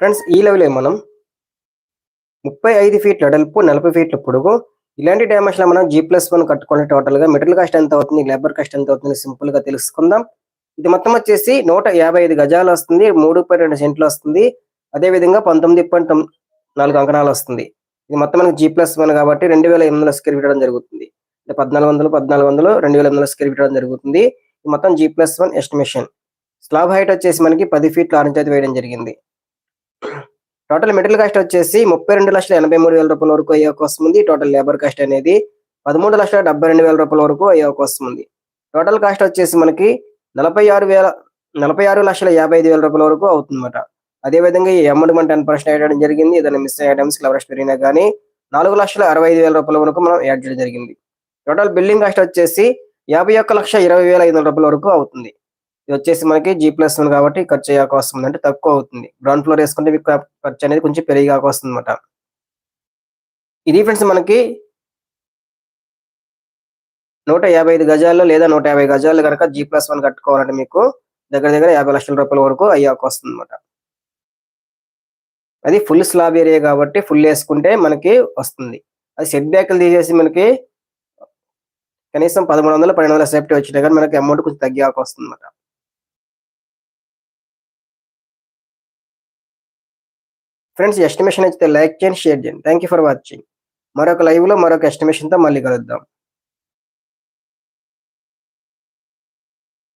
Friends ఈ level మనం ముప్పై ఐదు ఫీట్ల వెడల్పు నలభై ఫీట్ల పొడుగు. ఇలాంటి డ్యామేజ్లో మనం జీ ప్లస్ వన్ కట్టుకునే టోటల్గా మెటీరియల్ కాస్ట్ ఎంత అవుతుంది లేబర్ కాస్ట్ ఎంత అవుతుంది సింపుల్గా తెలుసుకుందాం. ఇది మొత్తం వచ్చేసి నూట యాభై ఐదు గజాలు వస్తుంది మూడు పాయింట్ రెండు సెంట్లు వస్తుంది. అదే విధంగా పంతొమ్మిది పాయింట్ నాలుగు అంకణాలు వస్తుంది. ఇది మొత్తం మనకి జీ ప్లస్ వన్ కాబట్టి రెండు వేల ఎనిమిది వందల స్క్వేర్ ఫీట్ ఇవ్వడం జరుగుతుంది. అంటే పద్నాలుగు వందలు పద్నాలుగు వందలు రెండు వేల ఎనిమిది వందల స్క్వేర్ ఫీట్ ఇవ్వడం జరుగుతుంది. ఇది మొత్తం G plus one estimation slab height వచ్చేసి మనకి పది ఫీట్లు ఆరెంజ్ అయితే వేయడం జరిగింది. టోటల్ మెటీరియల్ కాస్ట్ వచ్చేసి ముప్పై రెండు లక్షల ఎనభై మూడు వేల రూపాయల వరకు అయ్యే అవకాశం ఉంది. టోటల్ లేబర్ కాస్ట్ అనేది పదమూడు లక్షల డెబ్బై రెండు వేల రూపాయల వరకు అయ్యే అవకాశం ఉంది. టోటల్ కాస్ట్ వచ్చేసి మనకి నలభై ఆరు వేల నలభై ఆరు లక్షల యాభై ఐదు వేల రూపాయల వరకు అవుతుందన్నమాట. అదే విధంగా ఈ అమౌంట్ మనం టెన్ పర్సెంట్ యాడ్ చేయడం జరిగింది. ఏదైనా మిస్ అయ్యే ఐటమ్స్ ఎవరెస్ట్ పెరిగినా కానీ నాలుగు లక్షల అరవై ఐదు వేల రూపాయల వరకు మనం యాడ్ చేయడం జరిగింది. టోటల్ బిల్డింగ్ కాస్ట్ వచ్చేసి యాభై ఒక్క లక్ష ఇరవై వేల ఐదు వందల రూపాయల వరకు అవుతుంది. ఇది వచ్చేసి మనకి జీ ప్లస్ వన్ కాబట్టి ఖర్చు అయ్యే అవకాశం ఉంది అంటే తక్కువ అవుతుంది. గ్రౌండ్ ఫ్లోర్ వేసుకుంటే మీకు ఖర్చు అనేది కొంచెం పెరిగే అవకాశం అనమాట ఇది ఫ్రెండ్స్ మనకి నూట యాభై ఐదు గజాల్లో లేదా నూట యాభై గజాలు కనుక జీ ప్లస్ వన్ కట్టుకోవాలంటే మీకు దగ్గర దగ్గర యాభై లక్షల రూపాయల వరకు అయ్యే అవకాశం అనమాట అది ఫుల్ స్లాబ్ ఏరియా కాబట్టి ఫుల్ వేసుకుంటే మనకి వస్తుంది. అది సెట్ బ్యాక్లు తీసేసి మనకి కనీసం పదమూడు వందలు పన్నెండు వందల సేఫ్టీ వచ్చినా కానీ మనకి అమౌంట్ కొంచెం తగ్గే అవకాశం అనమాట ఫ్రెండ్స్ ఎస్టిమేషన్ అయితే లైక్ చేయండి షేర్ చేయండి. థ్యాంక్ యూ ఫర్ వాచింగ్ మరొక లైవ్లో మరొక ఎస్టిమేషన్తో మళ్ళీ కలుద్దాం.